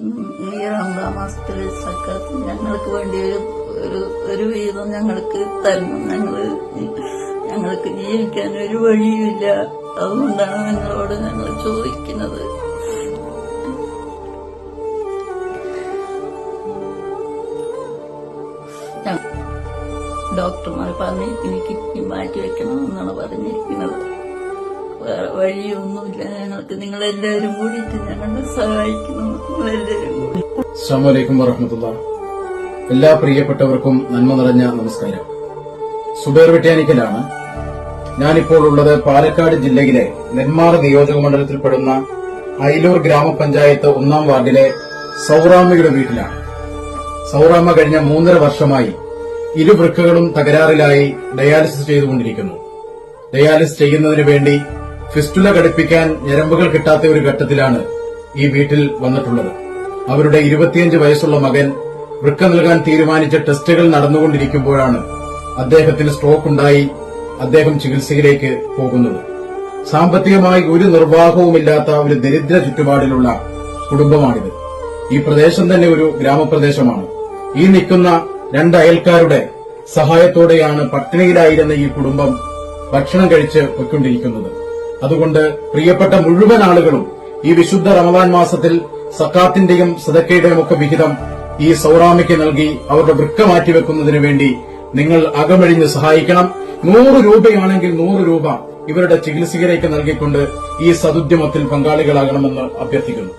ഈ റമദാൻ മാസത്തിൽ സക്കാത്ത് ഞങ്ങൾക്ക് വേണ്ടി ഒരു ഒരു ഒരു വീതം ഞങ്ങൾക്ക് തരണം ഞങ്ങൾ ഞങ്ങൾക്ക് ജീവിക്കാൻ ഒരു വഴിയുമില്ല അതുകൊണ്ടാണ് നിങ്ങളോട് ഞങ്ങൾ ചോദിക്കുന്നത്. ഡോക്ടർമാർ ഡോക്ടർമാർ ഇനി കിഡ്നി മാറ്റി വെക്കണം എന്നാണ് പറഞ്ഞിരിക്കുന്നത്. വേറെ വഴിയൊന്നുമില്ല. ഞങ്ങൾക്ക് നിങ്ങളെല്ലാവരും കൂടിയിട്ട് ഞങ്ങളെ സഹായിക്കണം അസ്സാമലൈക്കും വറഹമത്തുള്ള എല്ലാ പ്രിയപ്പെട്ടവർക്കും നന്മ നിറഞ്ഞ നമസ്കാരം. സുബേർ വെട്ടിയാനിക്കലാണ്. ഞാനിപ്പോൾ ഉള്ളത് പാലക്കാട് ജില്ലയിലെ നെന്മാറ നിയോജക മണ്ഡലത്തിൽപ്പെടുന്ന അയിലൂർ ഗ്രാമപഞ്ചായത്ത് ഒന്നാം വാർഡിലെ സൌറാമ്മയുടെ വീട്ടിലാണ്. സൌറാമ്മ കഴിഞ്ഞ മൂന്നര വർഷമായി ഇരു വൃക്കകളും തകരാറിലായി ഡയാലിസിസ് ചെയ്തുകൊണ്ടിരിക്കുന്നു. ഡയാലിസിസ് ചെയ്യുന്നതിന് വേണ്ടി ഫിസ്റ്റുല ഘടിപ്പിക്കാൻ ഞരമ്പുകൾ കിട്ടാത്ത ഒരു ഘട്ടത്തിലാണ് ഈ വീട്ടിൽ വന്നിട്ടുള്ളത്. അവരുടെ ഇരുപത്തിയഞ്ച് വയസ്സുള്ള മകൻ വൃക്ക നൽകാൻ തീരുമാനിച്ച ടെസ്റ്റുകൾ നടന്നുകൊണ്ടിരിക്കുമ്പോഴാണ് അദ്ദേഹത്തിന് സ്ട്രോക്ക് ഉണ്ടായി അദ്ദേഹം ചികിത്സയിലേക്ക് പോകുന്നത്. സാമ്പത്തികമായി ഒരു നിർവാഹവുമില്ലാത്ത ഒരു ദരിദ്ര ചുറ്റുപാടിലുള്ള കുടുംബമാണിത്. ഈ പ്രദേശം തന്നെ ഒരു ഗ്രാമപ്രദേശമാണ്. ഈ നിൽക്കുന്ന രണ്ട് അയൽക്കാരുടെ സഹായത്തോടെയാണ് പട്ടിണിയിലായിരുന്ന ഈ കുടുംബം ഭക്ഷണം കഴിച്ച് പൊയ്ക്കൊണ്ടിരിക്കുന്നത്. അതുകൊണ്ട് പ്രിയപ്പെട്ട മുഴുവൻ ആളുകളും ഈ വിശുദ്ധ റമദാൻ മാസത്തിൽ സക്കാത്തിന്റെയും സദക്കയുടെയും ഒക്കെ വിഹിതം ഈ സൌറാമിക്ക് നൽകി അവരുടെ വൃക്ക മാറ്റിവെക്കുന്നതിന് വേണ്ടി നിങ്ങൾ അകമഴിഞ്ഞ് സഹായിക്കണം. നൂറ് രൂപയാണെങ്കിൽ നൂറ് രൂപ ഇവരുടെ ചികിത്സകരേക്ക് നൽകിക്കൊണ്ട് ഈ സദുദ്യമത്തിൽ പങ്കാളികളാകണമെന്ന് അഭ്യർത്ഥിക്കുന്നു.